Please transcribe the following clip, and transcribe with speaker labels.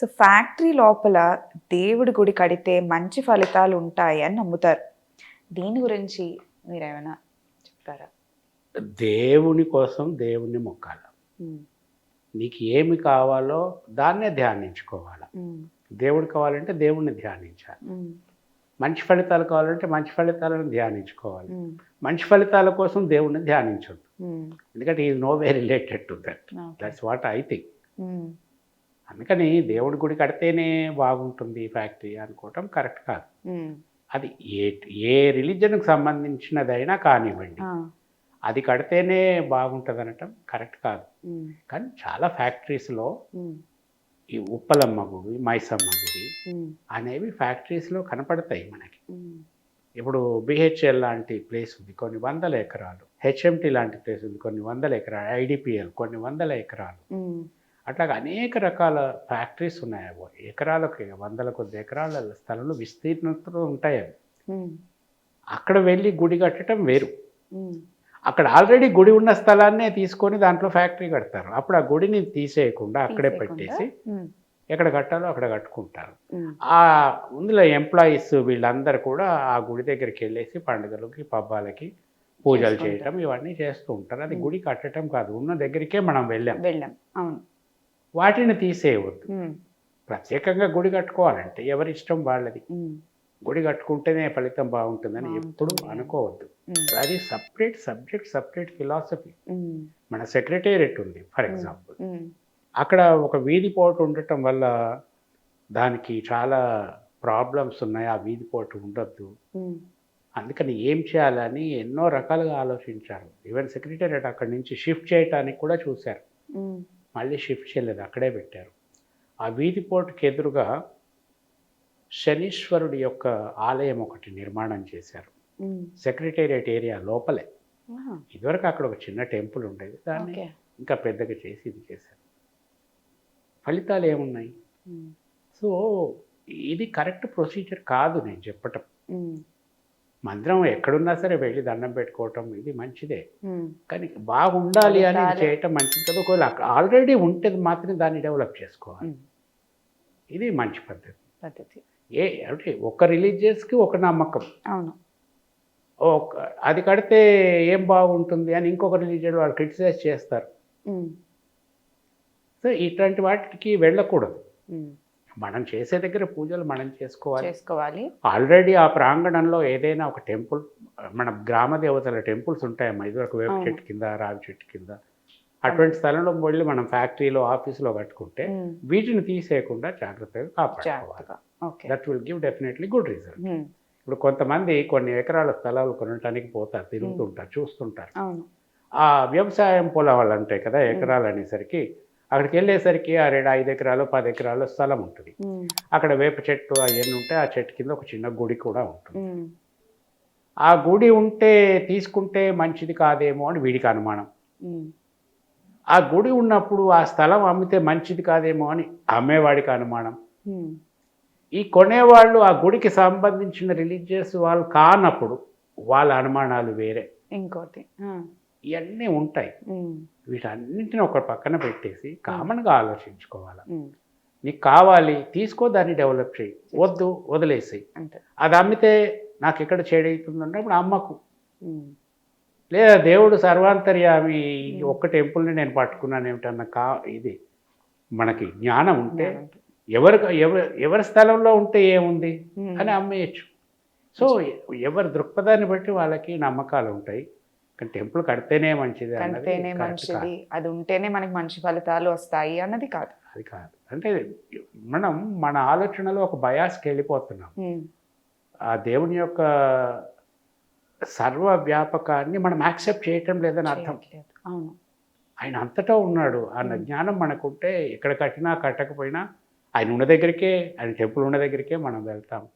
Speaker 1: So factory లోపల దేవుడి గుడి కడితే మంచి ఫలితాలు ఉంటాయి అని నమ్ముతారు. దీని గురించి మీరు ఏమైనా చెప్తారా?
Speaker 2: దేవుని కోసం దేవుణ్ణి మొక్కాలి. నీకు ఏమి కావాలో దాన్నే ధ్యానించుకోవాలి. దేవుడు కావాలంటే దేవుణ్ణి ధ్యానించాలి. మంచి ఫలితాలు కావాలంటే మంచి ఫలితాలను ధ్యానించుకోవాలి. మంచి ఫలితాల కోసం దేవుణ్ణి ధ్యానించొద్దు. ఎందుకంటే is no way related to that. That's what I think. అందుకని దేవుడి గుడి కడితేనే బాగుంటుంది ఫ్యాక్టరీ అనుకోవటం కరెక్ట్ కాదు. అది ఏ ఏ రిలీజన్కి సంబంధించినదైనా కానివ్వండి. అది కడితేనే బాగుంటుంది అనటం కరెక్ట్ కాదు. కానీ చాలా ఫ్యాక్టరీస్లో ఈ ఉప్పలమ్మ గుడి మైసమ్మ గుడి అనేవి ఫ్యాక్టరీస్లో కనపడతాయి మనకి. ఇప్పుడు బిహెచ్ఎల్ లాంటి ప్లేస్ ఉంది కొన్ని వందల ఎకరాలు. హెచ్ఎంటి లాంటి ప్లేస్ ఉంది కొన్ని వందల ఎకరాలు. ఐడిపిఎల్ కొన్ని వందల ఎకరాలు. అట్లాగా అనేక రకాల ఫ్యాక్టరీస్ ఉన్నాయి అవి. ఎకరాలకు వందల కొద్ది ఎకరాల స్థలంలో విస్తీర్ణతలో ఉంటాయి అవి. అక్కడ వెళ్ళి గుడి కట్టడం వేరు. అక్కడ ఆల్రెడీ గుడి ఉన్న స్థలాన్నే తీసుకొని దాంట్లో ఫ్యాక్టరీ కడతారు. అప్పుడు ఆ గుడిని తీసేయకుండా అక్కడే పెట్టేసి ఎక్కడ కట్టాలో అక్కడ కట్టుకుంటారు. ఆ ఇందులో ఎంప్లాయీస్ వీళ్ళందరూ కూడా ఆ గుడి దగ్గరికి వెళ్ళేసి పండుగలకి పబ్బాలకి పూజలు. చేయటం ఇవన్నీ చేస్తూ ఉంటారు. అది. గుడి కట్టడం కాదు. ఉన్న దగ్గరికే మనం వెళ్ళాం.
Speaker 1: వెళ్ళాం. అవును.
Speaker 2: వాటిని తీసేయవద్దు. ప్రత్యేకంగా గుడి కట్టుకోవాలంటే ఎవరి ఇష్టం వాళ్ళది గుడి కట్టుకుంటేనే ఫలితం బాగుంటుందని ఎప్పుడు. అనుకోవద్దు. అది సపరేట్ సబ్జెక్ట్ సపరేట్ ఫిలాసఫీ. మన సెక్రటేరియట్ ఉంది ఫర్ ఎగ్జాంపుల్. అక్కడ ఒక వీధి పోటు ఉండటం వల్ల దానికి చాలా ప్రాబ్లమ్స్ ఉన్నాయి. ఆ వీధి పోటు ఉండొద్దు. అందుకని ఏం చేయాలని ఎన్నో రకాలుగా ఆలోచించారు. ఈవెన్ సెక్రటేరియట్ అక్కడి నుంచి షిఫ్ట్ చేయడానికి కూడా చూశారు. మళ్ళీ షిఫ్ట్ చేయలేదు అక్కడే పెట్టారు. ఆ వీధి పోటుకి ఎదురుగా శనీశ్వరుడి యొక్క ఆలయం ఒకటి నిర్మాణం చేశారు. సెక్రటేరియట్ ఏరియా లోపలే. ఇదివరకు అక్కడ ఒక చిన్న టెంపుల్ ఉండేది దాన్ని ఇంకా పెద్దగా చేసి ఇది చేశారు. ఫలితాలు ఏమున్నాయి? సో ఇది కరెక్ట్ ప్రొసీజర్ కాదు నేను చెప్పటం. మందిరం ఎక్కడున్నా సరే వెళ్ళి దండం పెట్టుకోవటం ఇది మంచిదే. కానీ బాగుండాలి అని చేయటం మంచిది కదా. ఒకవేళ ఆల్రెడీ ఉంటే మాత్రం దాన్ని డెవలప్ చేసుకోవాలి. ఇది మంచి పద్ధతి.
Speaker 1: పద్ధతి.
Speaker 2: ఏ అంటే ఒక రిలీజియస్కి ఒక నమ్మకం.
Speaker 1: అవును.
Speaker 2: ఒక అది కడితే ఏం బాగుంటుంది అని ఇంకొక రిలీజియన్ వాళ్ళు క్రిటిసైజ్ చేస్తారు. సో ఇట్లాంటి వాటికి వెళ్ళకూడదు. మనం చేసే దగ్గర పూజలు మనం చేసుకోవాలి.
Speaker 1: చేసుకోవాలి.
Speaker 2: ఆల్రెడీ ఆ ప్రాంగణంలో ఏదైనా ఒక టెంపుల్ మన గ్రామ దేవతల టెంపుల్స్ ఉంటాయమ్మా. ఇదివరకు వేప. చెట్టు కింద రావి చెట్టు కింద. అటువంటి స్థలంలో వెళ్ళి మనం ఫ్యాక్టరీలో ఆఫీసులో కట్టుకుంటే వీటిని తీసేయకుండా జాగ్రత్తగా కాపాడుకోవాలి. That will give definitely good result ఇప్పుడు కొంతమంది కొన్ని ఎకరాల స్థలాలు కొనడానికి పోతారు తిరుగుతుంటారు చూస్తుంటారు. ఆ వ్యవసాయం పొలాలు ఉంటాయి కదా ఎకరాలు అనేసరికి అక్కడికి వెళ్ళేసరికి ఆ రెండు ఐదు ఎకరాలు పది ఎకరాలు స్థలం ఉంటుంది. అక్కడ వేప చెట్టు అవన్నీ ఉంటాయి ఆ చెట్టు కింద ఒక చిన్న గుడి కూడా ఉంటుంది. ఆ గుడి ఉంటే తీసుకుంటే మంచిది కాదేమో అని వీడికి అనుమానం. ఆ గుడి ఉన్నప్పుడు ఆ స్థలం అమ్మితే మంచిది కాదేమో అని అమ్మేవాడికి అనుమానం. ఈ కొనేవాళ్ళు ఆ గుడికి సంబంధించిన రిలీజియస్ వాళ్ళు కానప్పుడు వాళ్ళ అనుమానాలు వేరే.
Speaker 1: ఇంకోటి
Speaker 2: ఇవన్నీ ఉంటాయి. వీటన్నింటిని ఒక పక్కన పెట్టేసి కామన్గా ఆలోచించుకోవాలి? నీకు కావాలి తీసుకో దాన్ని డెవలప్ చేయి. వద్దు వదిలేసేయి.
Speaker 1: అంతే.
Speaker 2: అది అమ్మితే నాకు ఎక్కడ చేడవుతుంది అన్నప్పుడు అమ్మకు లేదా దేవుడు సర్వాంతర్యామి ఒక్క టెంపుల్ని నేను పట్టుకున్నాను ఏమిటన్న కా ఇది మనకి జ్ఞానం ఉంటే. ఎవరి ఎవరి ఎవరి స్థలంలో ఉంటే ఏముంది? అని అమ్మేయచ్చు. సో ఎవరి దృక్పథాన్ని బట్టి వాళ్ళకి నమ్మకాలు ఉంటాయి. కానీ టెంపుల్ కడితేనే మంచిది correct
Speaker 1: మంచిది. అది ఉంటేనే మనకి మంచి ఫలితాలు వస్తాయి అన్నది కాదు.
Speaker 2: అది కాదు. అంటే మనం మన ఆలోచనలో ఒక బయాస్కి వెళ్ళిపోతున్నాం. ఆ దేవుని యొక్క సర్వ వ్యాపకాన్ని మనం యాక్సెప్ట్ చేయటం లేదని అర్థం.
Speaker 1: అవును.
Speaker 2: ఆయన అంతటా ఉన్నాడు అన్న. జ్ఞానం మనకుంటే ఎక్కడ కట్టినా కట్టకపోయినా ఆయన ఉన్న దగ్గరికే ఆయన టెంపుల్ ఉన్న దగ్గరికే మనం వెళ్తాం.